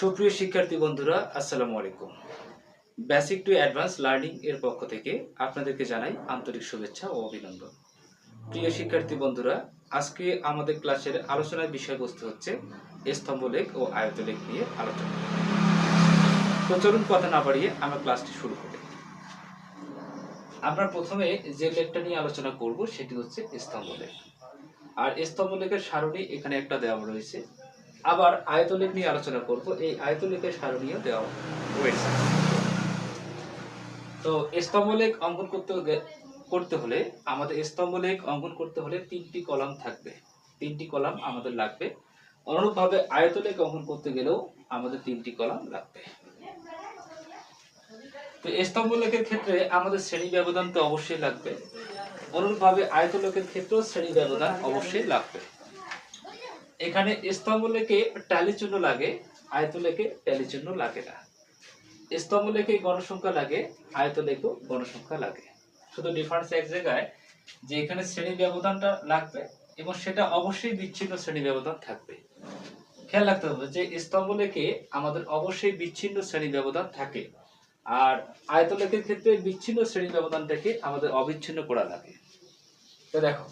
সুপ্রিয় শিক্ষার্থী বন্ধুরা, আসসালামু আলাইকুম। বেসিক টু অ্যাডভান্স লার্নিং এর পক্ষ থেকে আপনাদেরকে জানাই আন্তরিক শুভেচ্ছা ও অভিনন্দন। প্রিয় শিক্ষার্থী বন্ধুরা, আজকে আমাদের ক্লাসের আলোচনার বিষয়বস্তু হচ্ছে স্তম্ভলেখ ও আয়তলেখ নিয়ে আলোচনা। তো চলুন কথা না বাড়িয়ে আমরা ক্লাসটি শুরু করি। আমরা প্রথমে যে লেখটা নিয়ে আলোচনা করব, সেটি হচ্ছে স্তম্ভলেখ আর স্তম্ভলেখের সারণী এখানে একটা দেওয়া রয়েছে। আবার আয়তলেখ নিয়ে আলোচনা করব। এই আয়তলেখের সারণীয় দেওয়া রয়েছে তো স্তম্ভলেখ অঙ্কন করতে করতে হলে আমাদের স্তম্ভলেখ অঙ্কন করতে হলে তিনটি কলাম থাকবে। তিনটি কলাম আমাদের লাগবে। অনুরূপভাবে আয়তলেখ অঙ্কন করতে গেলেও আমাদের তিনটি কলাম লাগবে। তো স্তম্ভলেখের ক্ষেত্রে আমাদের শ্রেণি ব্যবধান তো অবশ্যই লাগবে। অনুরূপভাবে আয়তলেখের ক্ষেত্রেও শ্রেণি ব্যবধান অবশ্যই লাগবে। এখানে স্তম্ভ লেখে ট্যালি চিহ্ন লাগে আয়ত লেখে ট্যালি চিহ্ন লাগে না। স্তম্ভ লেখে গণসংখ্যা লাগে আয়ত লেখেও গণসংখ্যা লাগে। শুধু ডিফারেন্স এক জায়গায় যে এখানে শ্রেণি ব্যবধানটা লাগবে এবং সেটা অবশ্যই বিচ্ছিন্ন শ্রেণি ব্যবধান থাকবে। খেয়াল রাখতে হবে যে স্তম্ভ লেখে আমাদের অবশ্যই বিচ্ছিন্ন শ্রেণি ব্যবধান থাকে আর আয়ত লেখের ক্ষেত্রে বিচ্ছিন্ন শ্রেণি ব্যবধানটাকে আমাদের অবিচ্ছিন্ন করা লাগে। তো দেখো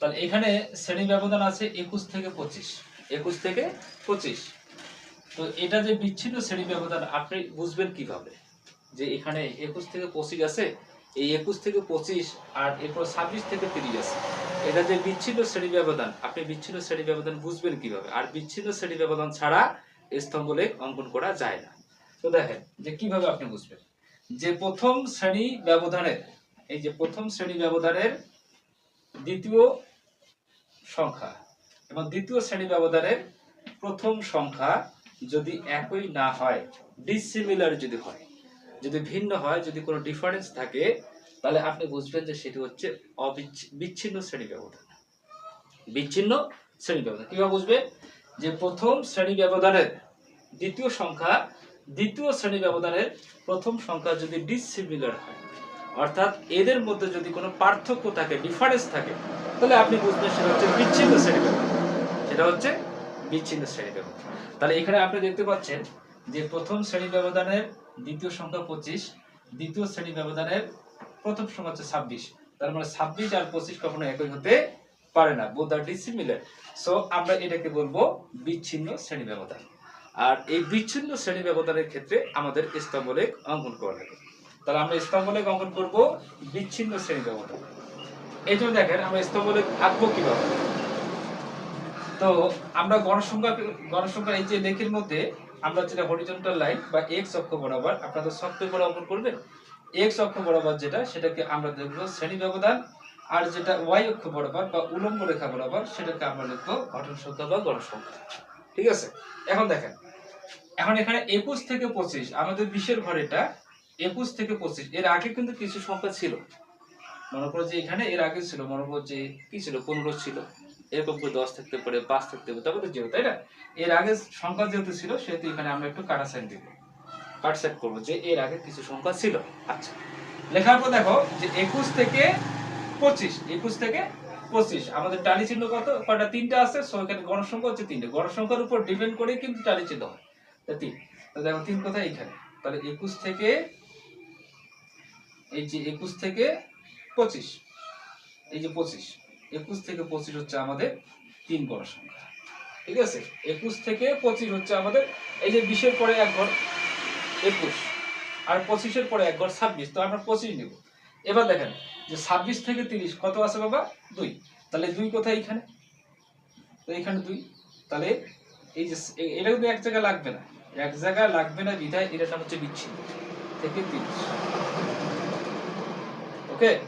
তাহলে এখানে শ্রেণি ব্যবধান আছে একুশ থেকে পঁচিশ। একুশ থেকে পঁচিশ। তো এটা যে বিচ্ছিন্ন শ্রেণি ব্যবধান, আপনি বুঝবেন কীভাবে? যে এখানে একুশ থেকে পঁচিশ আছে, এই একুশ থেকে পঁচিশ আর এরপর ছাব্বিশ থেকে তিরিশ আছে। এটা যে বিচ্ছিন্ন শ্রেণি ব্যবধান, আপনি বিচ্ছিন্ন শ্রেণি ব্যবধান বুঝবেন কীভাবে? আর বিচ্ছিন্ন শ্রেণি ব্যবধান ছাড়া স্তম্ভলেখ অঙ্কন করা যায় না। তো দেখেন, যে কীভাবে আপনি বুঝবেন? যে প্রথম শ্রেণি ব্যবধানের, এই যে প্রথম শ্রেণি ব্যবধানের দ্বিতীয় সংখ্যা। এবং দ্বিতীয় শ্রেণি ব্যবধানের প্রথম সংখ্যা যদি একই না হয় ডিসিমিলার যদি হয়, যদি ভিন্ন হয়, যদি কোনো ডিফারেন্স থাকে, তাহলে আপনি বুঝবেন যে সেটি হচ্ছে বিচ্ছিন্ন শ্রেণি ব্যবধান। বিচ্ছিন্ন শ্রেণি ব্যবধান। কীভাবে বুঝবেন যে প্রথম শ্রেণি ব্যবধানের দ্বিতীয় সংখ্যা, দ্বিতীয় শ্রেণি ব্যবধানের প্রথম সংখ্যা যদি ডিসিমিলার হয় অর্থাৎ এদের মধ্যে যদি কোনো পার্থক্য থাকে ডিফারেন্স থাকে, তাহলে আপনি বুঝবেন সেটা হচ্ছে বিচ্ছিন্ন শ্রেণি ব্যবধান। সেটা হচ্ছে বিচ্ছিন্ন শ্রেণি ব্যবধান। তাহলে এখানে আপনি দেখতে পাচ্ছেন যে প্রথম শ্রেণি ব্যবধানের দ্বিতীয় সংখ্যা পঁচিশ, দ্বিতীয় শ্রেণি ব্যবধানের প্রথম সংখ্যা হচ্ছে ছাব্বিশ। তার মানে ছাব্বিশ আর পঁচিশ কখনো একই হতে পারে না। বোধ আর ডিসিমিলার সো আমরা এটাকে বলব বিচ্ছিন্ন শ্রেণি ব্যবধান। আর এই বিচ্ছিন্ন শ্রেণি ব্যবধানের ক্ষেত্রে আমাদের স্তম্ভলেখ অঙ্কন করা লাগে তাহলে আমরা স্তম্ভলেখ অঙ্কন করব বিচ্ছিন্ন শ্রেণি ব্যবধান। এই জন্য দেখেন আমরা স্তম্ভলেখ আঁকবো কীভাবে? তো আমরা গণসংখ্যা গণসংখ্যা এই যে লেখের মধ্যে আমরা যেটা হরিজন্টাল লাইন বা এক্স অক্ষ বরাবর আপনাদের সফটওয়্যার করে অঙ্কন করবেন? এক্স অক্ষ বরাবর যেটা, সেটাকে আমরা দেখব শ্রেণি ব্যবধান। আর যেটা ওয়াই অক্ষ বরাবর বা উলম্ব রেখা বরাবর, সেটাকে আমরা লিখব ঘটন সংখ্যা বা গণসংখ্যা। ঠিক আছে? এখন দেখেন, এখন এখানে একুশ থেকে পঁচিশ, আমাদের বিশের ঘর এটা একুশ থেকে পঁচিশ। এর আগে কিন্তু কিছু সংখ্যা ছিল। মনে করো যে এখানে এর আগে ছিল, মনে করো যে কি ছিল? পনেরো ছিল। এরকম করে দশ থাকতে পারে, পাঁচ থাকতে পারে, তারপরে জিরো, তাই না? এর আগে সংখ্যা যেহেতু ছিল, সেহেতু এখানে আমরা একটু কাটা সাইন দিব। কাট সেট করব যে এর আগে কিছু সংখ্যা ছিল। আচ্ছা। লেখার পর দেখো যে একুশ থেকে পঁচিশ, একুশ থেকে পঁচিশ। আমাদের টালি চিহ্ন কত? কটা তিনটা আছে। সো এখানে গণসংখ্যা হচ্ছে তিনটে। গণসংখ্যার উপর ডিপেন্ড করে কিন্তু টালি চিহ্ন হয়। তিন। দেখো তিন কোথায়? এখানে। তাহলে একুশ থেকে এই যে একুশ থেকে পঁচিশ। এই যে পঁচিশ। একুশ থেকে পঁচিশ হচ্ছে আমাদের তিন গড় সংখ্যা। ঠিক আছে? একুশ থেকে পঁচিশ হচ্ছে আমাদের এই যে বিশের পরে এক ঘর একুশ। আর পঁচিশের পরে এক ঘর ছাব্বিশ। তো আমরা পঁচিশ নিব। এবার দেখেন যে ছাব্বিশ থেকে তিরিশ কত আছে বাবা? দুই। তাহলে দুই কোথায় এখানে? তো এখানে দুই। তাহলে এই যে এটা কিন্তু এক জায়গায় লাগবে না। এক জায়গায় লাগবে না বিধায় এটা হচ্ছে বিচ্ছিন্ন থেকে তিরিশ। ওকে?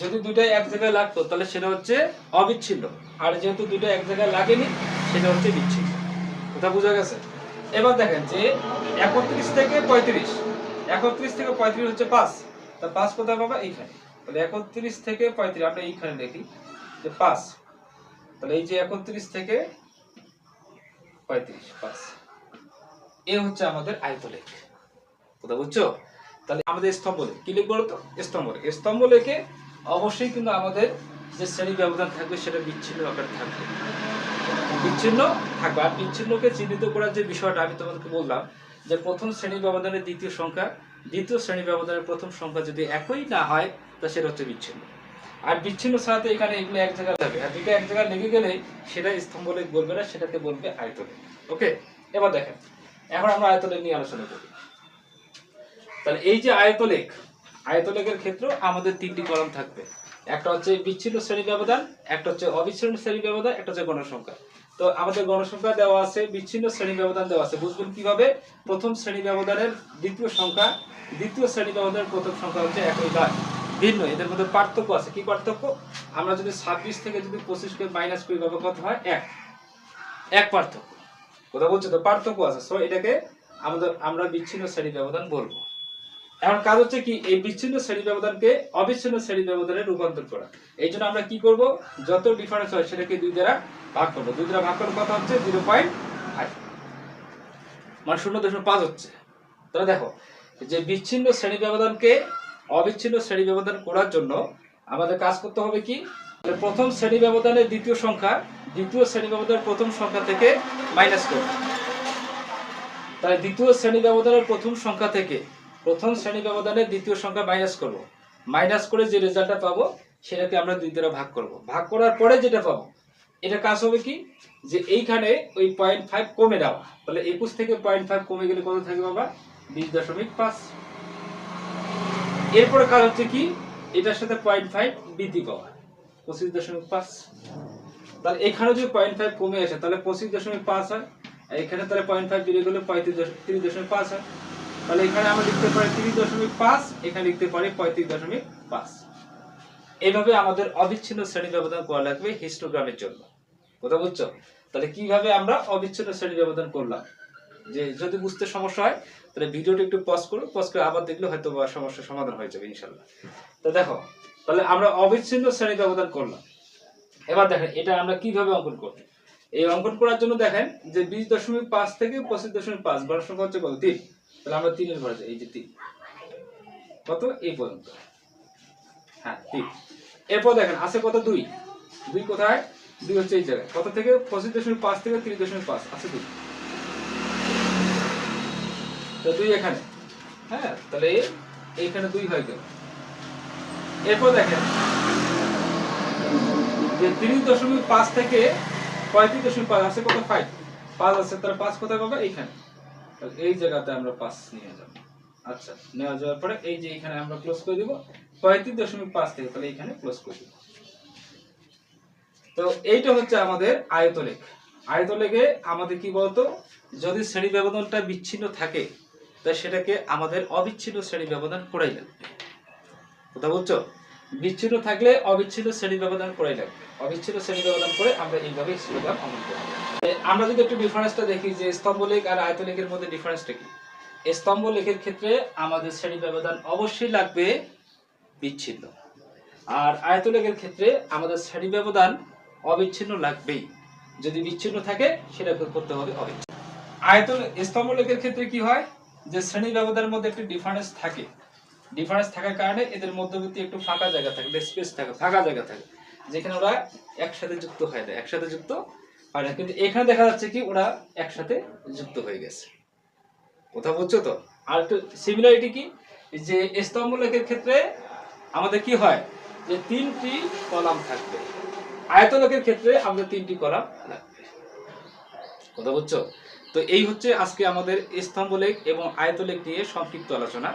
যদি দুইটাই এক জায়গায় লাগতো, তাহলে সেটা হচ্ছে অবিচ্ছিন্ন। আর যেহেতু দুইটা এক জায়গায় লাগেনি, সেটা হচ্ছে বিচ্ছিন্ন। কথা বোঝা গেছে? এবার দেখেন যে একত্রিশ থেকে পঁয়ত্রিশ। একত্রিশ থেকে পঁয়ত্রিশ হচ্ছে পাঁচ। তা পাঁচ কোথায় পাবা? এইখানে। তাহলে একত্রিশ থেকে পঁয়ত্রিশ, আমরা এইখানে দেখি যে পাঁচ। তাহলে এই যে একত্রিশ থেকে পঁয়ত্রিশ, পাঁচ। এ হচ্ছে আমাদের আয়তলেখ। কথা বুঝছ? তাহলে আমাদের স্তম্ভলেখ কি লিখব বলো তো স্তম্ভলেখ স্তম্ভলেখে অবশ্যই কিন্তু আমাদের যে শ্রেণি ব্যবধান থাকবে, সেটা বিচ্ছিন্ন আকারে থাকবে। বিচ্ছিন্ন থাকবে। আর বিচ্ছিন্নকে চিহ্নিত করার যে বিষয়টা আমি তোমাদেরকে বললাম, যে প্রথম শ্রেণি ব্যবধানের দ্বিতীয় সংখ্যা, দ্বিতীয় শ্রেণি ব্যবধানের প্রথম সংখ্যা যদি একই না হয়, তা সেটা হচ্ছে বিচ্ছিন্ন। আর বিচ্ছিন্ন ছাড়াতে এখানে এগুলো এক জায়গায় যাবে। আর দুটো এক জায়গায় লেগে গেলে সেটা স্তম্ভলেখ বলবে না, সেটাকে বলবে আয়তলে। ওকে? এবার দেখেন। এখন আমরা আয়তলে নিয়ে আলোচনা করি। তাহলে এই যে আয়তলেখ, আয়তলেখের ক্ষেত্রে আমাদের তিনটি কলম থাকবে। একটা হচ্ছে বিচ্ছিন্ন শ্রেণি ব্যবধান, একটা হচ্ছে অবিচ্ছিন্ন শ্রেণি ব্যবধান, একটা হচ্ছে গণসংখ্যা। তো আমাদের গণসংখ্যা দেওয়া আছে, বিচ্ছিন্ন শ্রেণি ব্যবধান দেওয়া আছে। বুঝবেন কীভাবে? প্রথম শ্রেণি ব্যবধানের দ্বিতীয় সংখ্যা, দ্বিতীয় শ্রেণি ব্যবধানের প্রথম সংখ্যা হচ্ছে একই নয় ভিন্ন, এদের মধ্যে পার্থক্য আছে। কি পার্থক্য? আমরা যদি ছাব্বিশ থেকে যদি পঁচিশকে মাইনাস করি, তবে কত হয়? এক। এক পার্থক্য। কথা বলছো তো? পার্থক্য আছে। সো এটাকে আমাদের, আমরা বিচ্ছিন্ন শ্রেণি ব্যবধান বলব। এখন কাজ হচ্ছে কি, এই বিচ্ছিন্ন শ্রেণি ব্যবধানকে অবিচ্ছিন্ন শ্রেণি ব্যবধানে রূপান্তর করা। এই জন্য আমরা কি করব? যত ডিফারেন্স হয় সেটাকে দুই দ্বারা ভাগ করব। দুই দ্বারা ভাগ করার কথা হচ্ছে জিরো পয়েন্ট ফাইভ মানে শূন্য দশমিক পাঁচ হচ্ছে। তাহলে দেখো, যে বিচ্ছিন্ন শ্রেণি ব্যবধানকে অবিচ্ছিন্ন শ্রেণি ব্যবধান করার জন্য আমাদের কাজ করতে হবে কি? প্রথম শ্রেণি ব্যবধানের দ্বিতীয় সংখ্যা, দ্বিতীয় শ্রেণি ব্যবধানের প্রথম সংখ্যা থেকে মাইনাস করব। তাহলে দ্বিতীয় শ্রেণি ব্যবধানের প্রথম সংখ্যা থেকে প্রথম শ্রেণি ব্যবধানের দ্বিতীয় সংখ্যা মাইনাস করব। মাইনাস করে যে রেজাল্টটা পাবো, সেটাকে আমরা দুই দ্বারা ভাগ করব। ভাগ করার পরে যেটা পাবো, এটা কাজ হবে কি? যে এইখানে ওই পয়েন্ট ফাইভ কমে দেওয়া। তাহলে একুশ থেকে পয়েন্ট ফাইভ কমে গেলে কত থাকবে বাবা? বিশ দশমিক পাঁচ। এরপরে কাজ হচ্ছে কি? এটার সাথে পয়েন্ট ফাইভ বৃদ্ধি পাওয়া। পঁচিশ দশমিক পাঁচ। তাহলে এখানে যদি পয়েন্ট ফাইভ কমে আসে, তাহলে পঁচিশ দশমিক পাঁচ হয়। এখানে তাহলে পয়েন্ট ফাইভ বেড়ে গেলে পঁয়ত্রিশ দশ- তিরিশ দশমিক পাঁচ হয়। তাহলে এখানে আমরা লিখতে পারি তিরিশ দশমিক পাঁচ, এখানে লিখতে পারি পঁয়ত্রিশ দশমিক পাঁচ। এইভাবে আমাদের অবিচ্ছিন্ন শ্রেণি ব্যবধান করা লাগবে হিস্টোগ্রামের জন্য। কথা বুঝছ? তাহলে কীভাবে আমরা অবিচ্ছিন্ন শ্রেণি ব্যবধান করলাম? যে যদি বুঝতে সমস্যা হয়, তাহলে ভিডিওটা একটু পজ করো পজ করে আবার দেখলে হয়তো বা সমস্যার সমাধান হয়ে যাবে ইনশাল্লাহ তো দেখো, তাহলে আমরা অবিচ্ছিন্ন শ্রেণি ব্যবধান করলাম। এবার দেখেন, এটা আমরা কীভাবে অঙ্কন করব? এই অঙ্কন করার জন্য দেখেন যে বিশ দশমিক পাঁচ থেকে পঁচিশ দশমিক পাঁচ গড় সংখ্যা হচ্ছে কত? তিন। তাহলে আমরা তিনের ঘরে এই যে তিন। কত? এই পর্যন্ত। হ্যাঁ তিন। এরপর দেখেন, আছে কত? দুই। দুই কোথায়? দুই হচ্ছে এই জায়গায়। কত থেকে? পঁচিশ দশমিক পাঁচ থেকে তিরিশ দশমিক পাঁচ। আছে দুই। তো দুই এখানে। হ্যাঁ তাহলে এইখানে দুই হয়ে গেল। এরপর দেখেন, যে তিরিশ দশমিক পাঁচ থেকে পঁয়ত্রিশ দশমিক পাঁচ আছে কত? ফাইভ পাঁচ আছে, তাহলে পাঁচ কোথায় পাবে? এইখানে। তাহলে এই জায়গাতে আমরা পাঁচ নিয়ে যাব। আচ্ছা নেওয়া যাওয়ার পরে এই যে এখানে আমরা ক্লোজ করে দিব, পঁয়ত্রিশ দশমিক পাঁচ থেকে তাহলে এখানে ক্লোজ করে দিব। তো এইটা হচ্ছে আমাদের আয়তলেখ। আয়তলেখে আমাদের কি বলতো, যদি শ্রেণি ব্যবধানটা বিচ্ছিন্ন থাকে তাই সেটাকে আমাদের অবিচ্ছিন্ন শ্রেণি ব্যবধান করাই লাগবে। কথা বলছো? বিচ্ছিন্ন থাকলে অবিচ্ছিন্ন শ্রেণি ব্যবধান করাই লাগবে। অবিচ্ছিন্ন শ্রেণি ব্যবধান করে আমরা এইভাবে স্লোগান অমল করব। আমরা যদি একটু ডিফারেন্সটা দেখি যে স্তম্ভলেখ আর আয়তলেখের মধ্যে ডিফারেন্সটা কি? স্তম্ভলেখের ক্ষেত্রে আমাদের শ্রেণি ব্যবধান অবশ্যই লাগবে বিচ্ছিন্ন। আর আয়তলেখের ক্ষেত্রে আমাদের শ্রেণি ব্যবধান অবিচ্ছিন্ন লাগবেই। যদি বিচ্ছিন্ন থাকে, সেটা করতে হবে অবিচ্ছিন্ন। আয়তন স্তম্ভলেখের ক্ষেত্রে কি হয়? যে শ্রেণি ব্যবধানের মধ্যে একটি ডিফারেন্স থাকে। ডিফারেন্স থাকার কারণে এদের মধ্যবর্তী একটু ফাঁকা জায়গা থাকে স্পেস থাকে, ফাঁকা জায়গা থাকে, যেখানে ওরা একসাথে যুক্ত হয় না একসাথে যুক্ত হয় না। কিন্তু এখানে দেখা যাচ্ছে কি, ওরা একসাথে যুক্ত হয়ে গেছে। কথা বুঝছ তো? আর একটু সিমিলারিটি কি? যে স্তম্ভলেখের ক্ষেত্রে আমাদের কি হয়? যে তিনটি কলাম থাকবে। আয়তলেখের ক্ষেত্রে আমাদের তিনটি কলাম লাগবে। কথা বুঝছ? তো এই হচ্ছে আজকে আমাদের স্তম্ভলেখ এবং আয়তলেখ নিয়ে সংক্ষিপ্ত আলোচনা।